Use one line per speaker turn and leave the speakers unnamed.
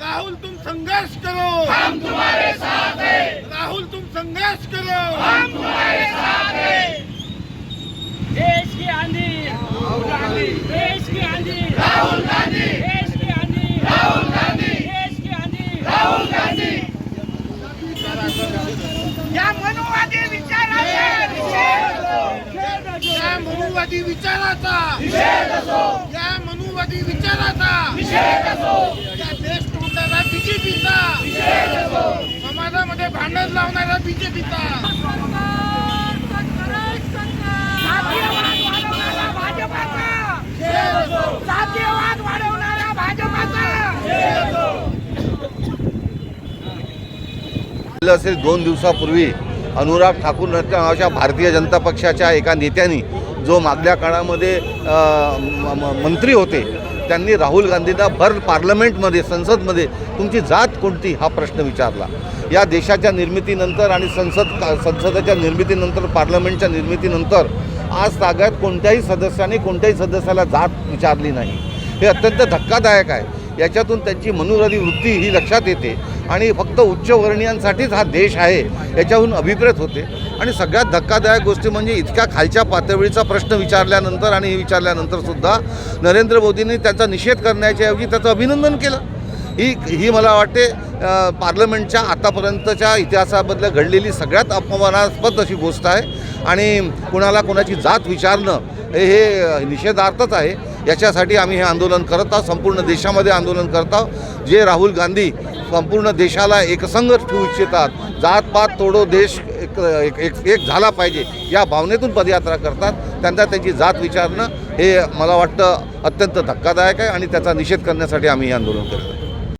राहुल तुम संघर्ष करो. हम तुम्हारे साथ हैं. राहुल तुम संघर्ष करो. हम तुम्हारे साथ हैं.
देश की आंधी. राहुल गांधी. देश की आंधी. राहुल गांधी. देश की आंधी. राहुल गांधी. देश की आंधी. राहुल गांधी.
या मनुवादी विचाराचा.
या मनुवादी विचाराचा. या मनुवादी विचाराचा. या देश तोडणारा बीजेपीचा. समाजामध्ये भांडण लावणारा बीजेपीचा.
जातीयवाद वाढवणारा भाजपाचा
असेल दोन दिवसापूर्वी अनुराग ठाकूर नावाच्या भारतीय जनता पक्षाच्या एका नेत्यांनी जो मागल्या काळामध्ये मंत्री होते त्यांनी राहुल गांधींना भर पार्लमेंटमध्ये संसदमध्ये तुमची जात कोणती हा प्रश्न विचारला. या देशाच्या निर्मितीनंतर आणि संसद का- संसदेच्या निर्मितीनंतर पार्लमेंटच्या निर्मितीनंतर आज तागायत कोणत्याही सदस्याने कोणत्याही सदस्याला जात विचारली नाही. हे अत्यंत धक्कादायक आहे. याच्यातून त्यांची मनोरधी वृत्ती ही लक्षात येते. आणि फक्त उच्चवर्णीयांसाठीच हा देश आहे याच्याहून अभिप्रेत होते. आणि सगळ्यात धक्कादायक गोष्टी म्हणजे इतक्या खालच्या पातळीचा प्रश्न विचारल्यानंतर आणि हे विचारल्यानंतर सुद्धा नरेंद्र मोदींनी त्याचा निषेध करण्याच्या ऐवजी त्याचं अभिनंदन केलं. ही ही मला वाटते पार्लमेंटच्या आतापर्यंतच्या इतिहासाबद्दल घडलेली सगळ्यात अपमानास्पद अशी गोष्ट आहे. आणि कुणाला कोणाची जात विचारणं हे निषेधार्थच आहे. याच्यासाठी आम्ही हे आंदोलन करत आहोत संपूर्ण देशामध्ये आंदोलन करत आहोत. जे राहुल गांधी संपूर्ण देशाला एकसंघ ठेवू इच्छितात जात पात तोडो देश एक एक- एक एक झाला पाहिजे या भावनेतून पदयात्रा करतात. त्यांना त्यांची जात विचारणं हे मला वाटतं अत्यंत धक्कादायक आहे आणि त्याचा निषेध करण्यासाठी आम्ही हे आंदोलन करतो